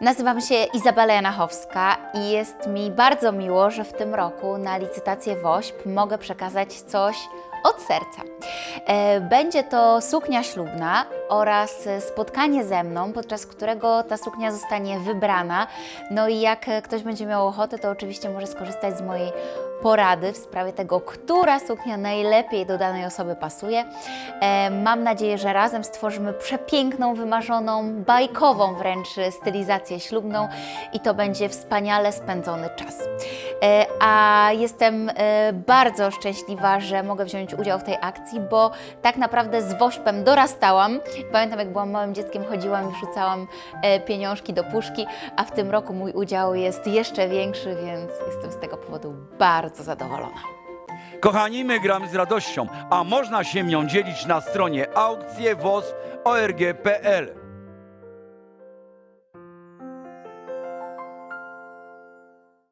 Nazywam się Izabela Janachowska i jest mi bardzo miło, że w tym roku na licytację WOŚP mogę przekazać coś od serca. E, Będzie to suknia ślubna oraz spotkanie ze mną, podczas którego ta suknia zostanie wybrana. No i jak ktoś będzie miał ochotę, to oczywiście może skorzystać z mojej porady w sprawie tego, która suknia najlepiej do danej osoby pasuje. E, Mam nadzieję, że razem stworzymy przepiękną, wymarzoną, bajkową wręcz stylizację ślubną i to będzie wspaniale spędzony czas. E, A jestem e, bardzo szczęśliwa, że mogę wziąć udział w tej akcji, bo tak naprawdę z wośpem dorastałam. Pamiętam, jak byłam małym dzieckiem, chodziłam i wrzucałam e, pieniążki do puszki, a w tym roku mój udział jest jeszcze większy, więc jestem z tego powodu bardzo zadowolona. Kochani, my gramy z radością, a można się nią dzielić na stronie aukcjewosp.org.pl.